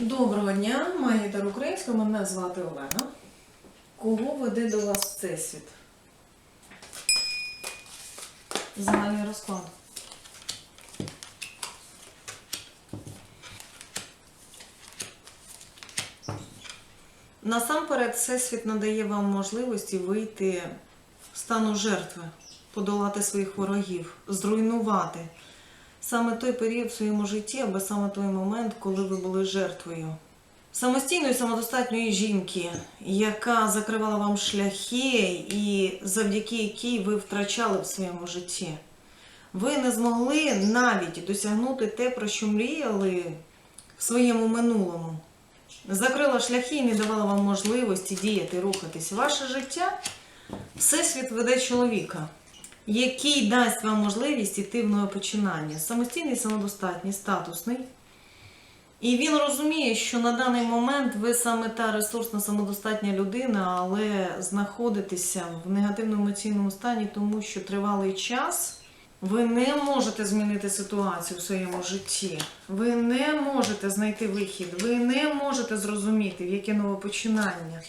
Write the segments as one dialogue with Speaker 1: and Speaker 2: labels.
Speaker 1: Доброго дня, магітар українською, мене звати Олена. Кого веде до вас Всесвіт? Загальний розклад. Насамперед, Всесвіт надає вам можливості вийти з стану жертви, подолати своїх ворогів, зруйнувати саме той період в своєму житті, або саме той момент, коли ви були жертвою. Самостійної самодостатньої жінки, яка закривала вам шляхи і завдяки якій ви втрачали в своєму житті. Ви не змогли навіть досягнути те, про що мріяли в своєму минулому. Закрила шляхи і не давала вам можливості діяти, рухатись. Ваше життя Всесвіт веде чоловіка, який дасть вам можливість іти в нове починання. Самостійний, самодостатній, статусний. І він розуміє, що на даний момент ви саме та ресурсна самодостатня людина, але знаходитеся в негативному емоційному стані, тому що тривалий час ви не можете змінити ситуацію в своєму житті. Ви не можете знайти вихід, ви не можете зрозуміти, в яке нове починання.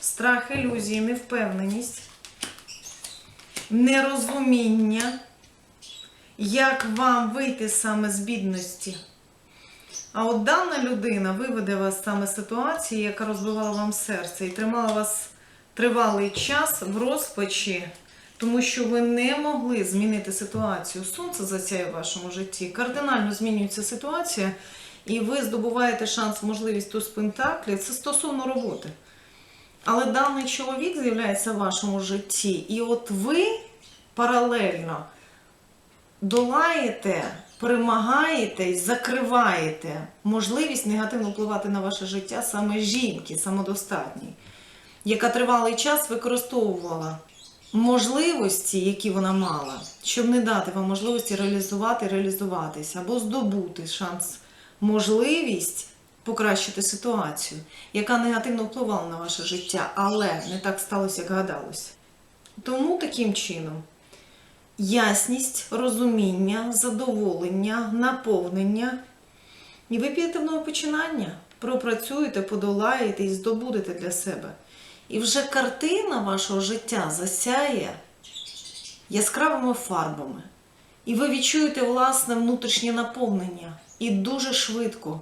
Speaker 1: Страх, ілюзії, невпевненість, нерозуміння, як вам вийти саме з бідності. А от дана людина виведе вас саме з ситуації, яка розбивала вам серце і тримала вас тривалий час в розпачі, тому що ви не могли змінити ситуацію. Сонце засяє в вашому житті, кардинально змінюється ситуація, і ви здобуваєте шанс, можливість туз пентаклів. Це стосовно роботи. Але даний чоловік з'являється в вашому житті, і от ви паралельно долаєте, перемагаєте і закриваєте можливість негативно впливати на ваше життя саме жінки, самодостатній, яка тривалий час використовувала можливості, які вона мала, щоб не дати вам можливості реалізувати, реалізуватись або здобути шанс, можливість покращити ситуацію, яка негативно впливала на ваше життя, але не так сталося, як гадалося. Тому таким чином ясність, розуміння, задоволення, наповнення. І ви підете в нове починання, пропрацюєте, подолаєте і здобудете для себе. І вже картина вашого життя засяє яскравими фарбами. І ви відчуєте власне внутрішнє наповнення. І дуже швидко.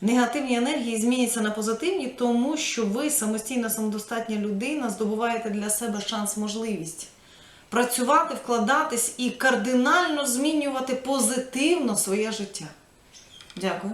Speaker 1: Негативні енергії зміняться на позитивні, тому що ви самостійна самодостатня людина здобуваєте для себе шанс, можливість працювати, вкладатись і кардинально змінювати позитивно своє життя. Дякую.